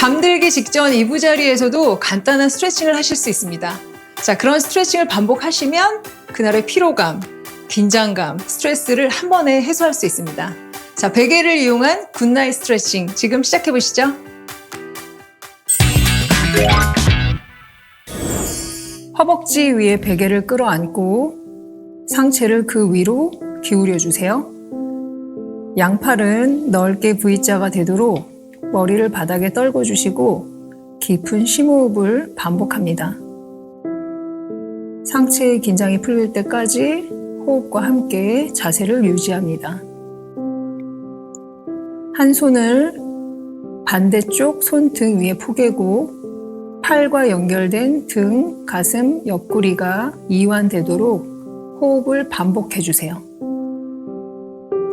잠들기 직전 이부 자리에서도 간단한 스트레칭을 하실 수 있습니다. 자, 그런 스트레칭을 반복하시면 그날의 피로감, 긴장감, 스트레스를 한 번에 해소할 수 있습니다. 자, 베개를 이용한 굿나잇 스트레칭 지금 시작해 보시죠. 허벅지 위에 베개를 끌어안고 상체를 그 위로 기울여 주세요. 양팔은 넓게 V자가 되도록 머리를 바닥에 떨궈 주시고 깊은 심호흡을 반복합니다. 상체의 긴장이 풀릴 때까지 호흡과 함께 자세를 유지합니다. 한 손을 반대쪽 손등 위에 포개고 팔과 연결된 등, 가슴, 옆구리가 이완되도록 호흡을 반복해 주세요.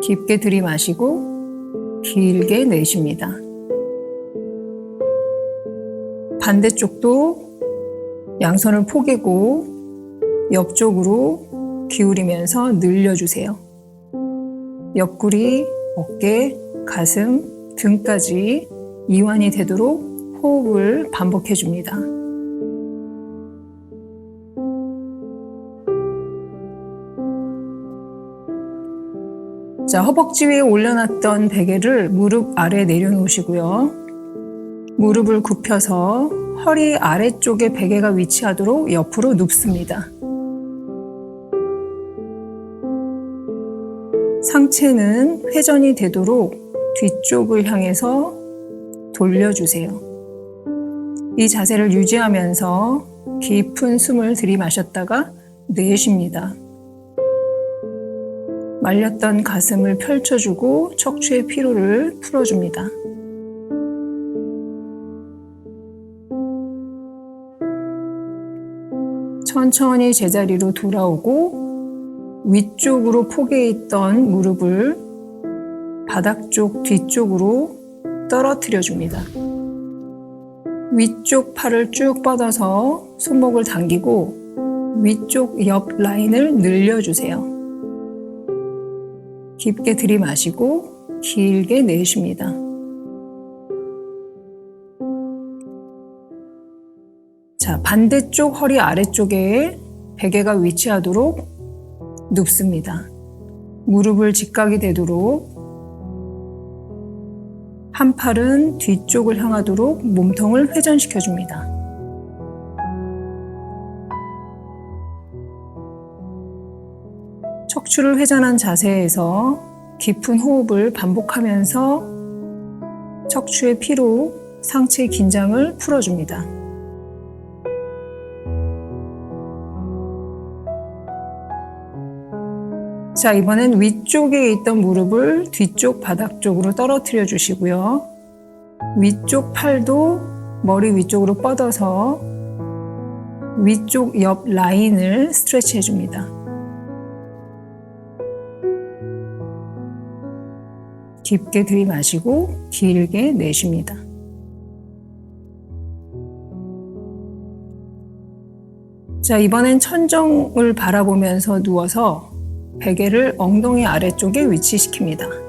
깊게 들이마시고 길게 내쉽니다. 반대쪽도 양손을 포개고 옆쪽으로 기울이면서 늘려주세요. 옆구리, 어깨, 가슴, 등까지 이완이 되도록 호흡을 반복해 줍니다. 자, 허벅지 위에 올려놨던 베개를 무릎 아래 내려놓으시고요. 무릎을 굽혀서 허리 아래쪽에 베개가 위치하도록 옆으로 눕습니다. 상체는 회전이 되도록 뒤쪽을 향해서 돌려주세요. 이 자세를 유지하면서 깊은 숨을 들이마셨다가 내쉽니다. 말렸던 가슴을 펼쳐주고 척추의 피로를 풀어줍니다. 천천히 제자리로 돌아오고 위쪽으로 포개해 있던 무릎을 바닥 쪽 뒤쪽으로 떨어뜨려 줍니다. 위쪽 팔을 쭉 뻗어서 손목을 당기고 위쪽 옆 라인을 늘려주세요. 깊게 들이마시고 길게 내쉽니다. 자, 반대쪽 허리 아래쪽에 베개가 위치하도록 눕습니다. 무릎을 직각이 되도록 한 팔은 뒤쪽을 향하도록 몸통을 회전시켜 줍니다. 척추를 회전한 자세에서 깊은 호흡을 반복하면서 척추의 피로 상체 긴장을 풀어줍니다. 자, 이번엔 위쪽에 있던 무릎을 뒤쪽 바닥 쪽으로 떨어뜨려 주시고요. 위쪽 팔도 머리 위쪽으로 뻗어서 위쪽 옆 라인을 스트레치 해줍니다. 깊게 들이마시고 길게 내쉽니다. 자, 이번엔 천정을 바라보면서 누워서 베개를 엉덩이 아래쪽에 위치시킵니다.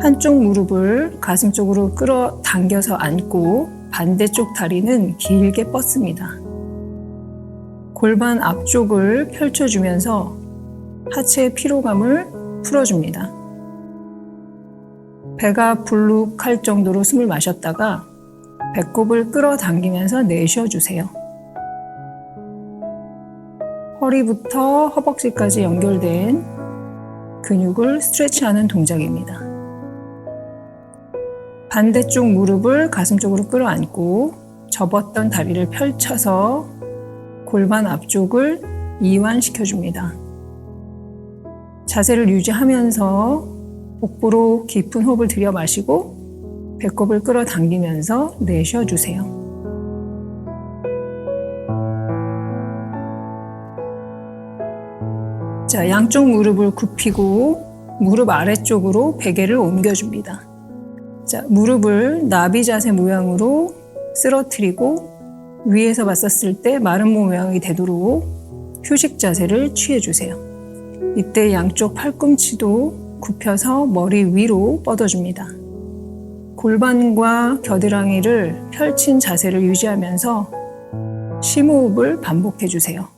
한쪽 무릎을 가슴 쪽으로 끌어 당겨서 안고 반대쪽 다리는 길게 뻗습니다. 골반 앞쪽을 펼쳐주면서 하체의 피로감을 풀어줍니다. 배가 불룩할 정도로 숨을 마셨다가 배꼽을 끌어 당기면서 내쉬어 주세요. 허리부터 허벅지까지 연결된 근육을 스트레치하는 동작입니다. 반대쪽 무릎을 가슴 쪽으로 끌어안고 접었던 다리를 펼쳐서 골반 앞쪽을 이완시켜 줍니다. 자세를 유지하면서 복부로 깊은 호흡을 들여 마시고 배꼽을 끌어당기면서 내쉬어 주세요. 자, 양쪽 무릎을 굽히고 무릎 아래쪽으로 베개를 옮겨줍니다. 자, 무릎을 나비 자세 모양으로 쓰러뜨리고 위에서 봤었을 때 마른 몸 모양이 되도록 휴식 자세를 취해주세요. 이때 양쪽 팔꿈치도 굽혀서 머리 위로 뻗어줍니다. 골반과 겨드랑이를 펼친 자세를 유지하면서 심호흡을 반복해 주세요.